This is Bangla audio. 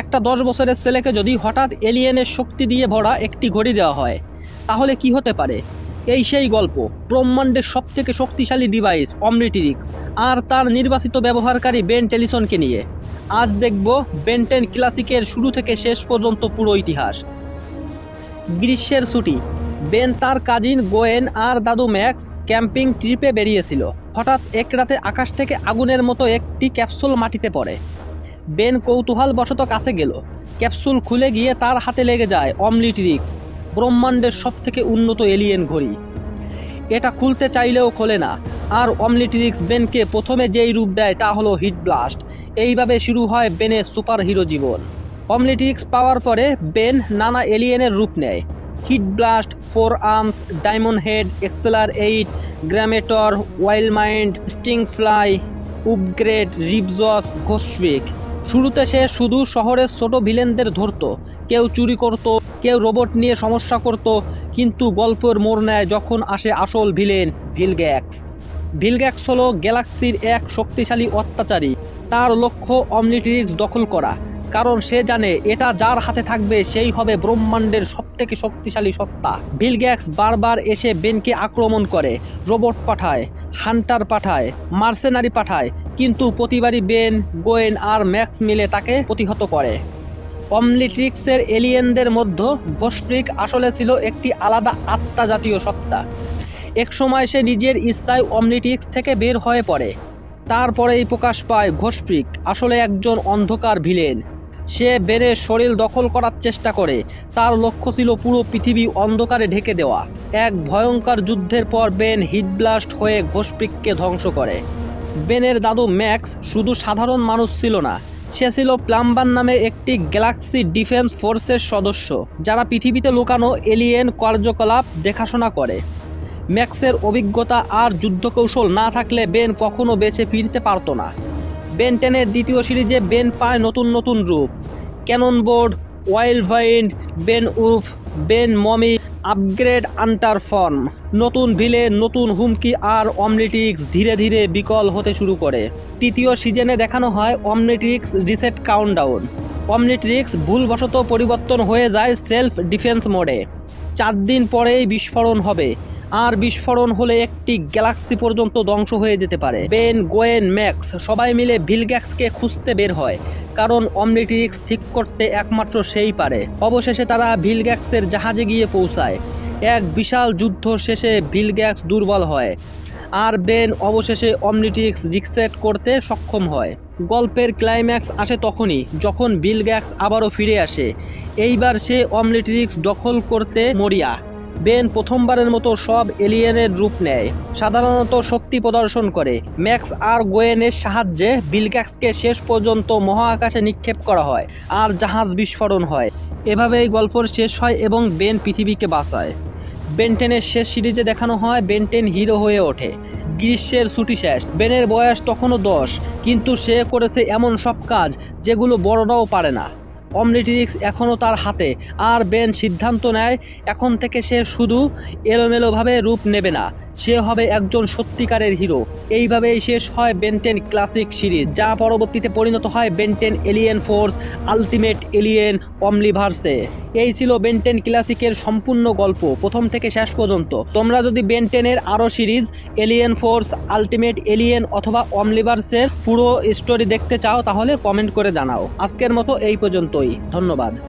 একটা দশ বছরের ছেলেকে যদি হঠাৎ এলিয়েনের শক্তি দিয়ে ভরা একটি ঘড়ি দেওয়া হয়, তাহলে কি হতে পারে? এই সেই গল্প, ব্রহ্মাণ্ডের সবথেকে শক্তিশালী ডিভাইস অমনিটিরিক্স আর তার নির্বাচিত ব্যবহারকারী বেন টেলিসনকে নিয়ে। আজ দেখব বেনটেন ক্লাসিকের শুরু থেকে শেষ পর্যন্ত পুরো ইতিহাস। গ্রীষ্মের ছুটি, বেন তার কাজিন গোয়েন আর দাদু ম্যাক্স ক্যাম্পিং ট্রিপে বেরিয়েছিল। হঠাৎ এক রাতে আকাশ থেকে আগুনের মতো একটি ক্যাপসুল মাটিতে পড়ে। বেন কৌতূহলবশত কাছে গেল। ক্যাপসুল খুলে গিয়ে তার হাতে লেগে যায় অমলিট্রিক্স ব্রহ্মাণ্ডের সবথেকে উন্নত এলিয়েন ঘড়ি। এটা খুলতে চাইলেও খোলে না, আর অমলিট্রিক্স বেনকে প্রথমে যেই রূপ দেয় তা হলো হিট ব্লাস্ট। এইভাবে শুরু হয় বেনের সুপার হিরো জীবন অমলিট্রিক্স পাওয়ার পরে বেন নানা এলিয়েনের রূপ নেয়। Heat blast, four arms, diamond head, XLR eight গ্র্যামেটর wild mind sting fly upgrade, ripjaws ঘোষবিক শুরুতে সে শুধু শহরের ছোট ভিলেনদের ধরত। কেউ চুরি করত, কেউ রোবট নিয়ে সমস্যা করত, কিন্তু গল্পের মোড় নেয় যখন আসে আসল ভিলেন ভিলগ্যাক্স। ভিলগ্যাক্স হলো গ্যালাক্সির এক শক্তিশালী অত্যাচারী। তার লক্ষ্য অমনিট্রিক্স দখল করা, কারণ সে জানে এটা যার হাতে থাকবে সেই হবে ব্রহ্মাণ্ডের সবথেকে শক্তিশালী সত্তা। ভিলগ্যাক্স বারবার এসে বেনকে আক্রমণ করে, রোবট পাঠায়। হান্টার পাঠায়, মার্সেনারি পাঠায়, কিন্তু প্রতিবারই বেন, গোয়েন আর ম্যাক্স মিলে তাকে প্রতিহত করে। অমলিট্রিক্সের এলিয়েনদের মধ্যে ঘোষট্রিক আসলে ছিল একটি আলাদা আত্মা জাতীয় সত্তা। একসময় সে নিজের ইচ্ছায় অমনিট্রিক্স থেকে বের হয়ে পড়ে। তারপরেই প্রকাশ পায় ঘোষপ্রিক আসলে একজন অন্ধকার ভিলেন। সে বেনের শরীর দখল করার চেষ্টা করে। তার লক্ষ্য ছিল পুরো পৃথিবী অন্ধকারে ঢেকে দেওয়া। এক ভয়ঙ্কর যুদ্ধের পর বেন হিটব্লাস্ট হয়ে ঘোষপ্রিককে ধ্বংস করে। বেনের দাদু ম্যাক্স শুধু সাধারণ মানুষ ছিল না, সে ছিল প্লাম্বার নামে একটি গ্যালাক্সি ডিফেন্স ফোর্সের সদস্য, যারা পৃথিবীতে লুকানো এলিয়েন কার্যকলাপ দেখাশোনা করে। ম্যাক্সের অভিজ্ঞতা আর যুদ্ধকৌশল না থাকলে বেন কখনো বেঁচে ফিরতে পারতো না। বেন টেনের দ্বিতীয় সিরিজে বেন পায় নতুন নতুন রূপ। Cannon board wild vine Ben wolf Ben mummy upgrade আন্টার form নতুন ভিলে, নতুন হুমকি আর অমনিটিক্স ধীরে ধীরে বিকল হতে শুরু করে। তৃতীয় সিজনে দেখানো হয় অমনিট্রিক্স রিসেট কাউন্টডাউন অমনিট্রিক্স ভুলবশত পরিবর্তন হয়ে যায় সেলফ ডিফেন্স মোডে চার দিন পরেই বিস্ফোরণ হবে। আর বিস্ফোরণ হলে একটি গ্যালাক্সি পর্যন্ত ধ্বংস হয়ে যেতে পারে। বেন, গোয়েন, ম্যাক্স সবাই মিলে ভিলগ্যাক্সকে খুঁজতে বের হয়, কারণ অমনিট্রিক্স ঠিক করতে একমাত্র সেই পারে। অবশেষে তারা ভিলগ্যাক্সের জাহাজে গিয়ে পৌঁছায়। এক বিশাল যুদ্ধ শেষে ভিলগ্যাক্স দুর্বল হয়, আর বেন অবশেষে অমনিট্রিক্স রিক্সেট করতে সক্ষম হয়। গল্পের ক্লাইম্যাক্স আসে তখনই, যখন বিলগ্যাক্স আবারও ফিরে আসে। এইবার সে অমনিট্রিক্স দখল করতে মরিয়া। বেন প্রথমবারের মতো সব এলিয়েনের রূপ নেয়। সাধারণত শক্তি প্রদর্শন করে। ম্যাক্স আর গোয়েনের সাহায্যে বিলগ্যাক্সকে শেষ পর্যন্ত মহাকাশে নিক্ষেপ করা হয় আর জাহাজ বিস্ফোরণ হয়। এভাবে এই গল্পর শেষ হয় এবং বেন পৃথিবীকে বাঁচায়। বেনটেনের শেষ সিরিজে দেখানো হয় বেনটেন হিরো হয়ে ওঠে। গ্রীষ্মের ছুটি শেষ। বেনের বয়স তখনও দশ, কিন্তু সে করেছে এমন সব কাজ যেগুলো বড়রাও পারে না। অমনিট্রিক্স এখনও তার হাতে। আর বেন সিদ্ধান্ত নেয়, এখন থেকে সে শুধু এলোমেলোভাবে রূপ নেবে না, সে হবে একজন সত্যিকারের হিরো। এইভাবেই শেষ হয় বেনটেন ক্লাসিক সিরিজ, যা পরবর্তীতে পরিণত হয় Ben Ten alien force, ultimate alien অমলিভার্সে এই ছিল বেনটেন ক্লাসিকের সম্পূর্ণ গল্প, প্রথম থেকে শেষ পর্যন্ত। তোমরা যদি বেনটেনের আরও series, alien force, ultimate alien অথবা অমলিভার্সের পুরো স্টোরি দেখতে চাও, তাহলে কমেন্ট করে জানাও। আজকের মতো এই পর্যন্তই। ধন্যবাদ।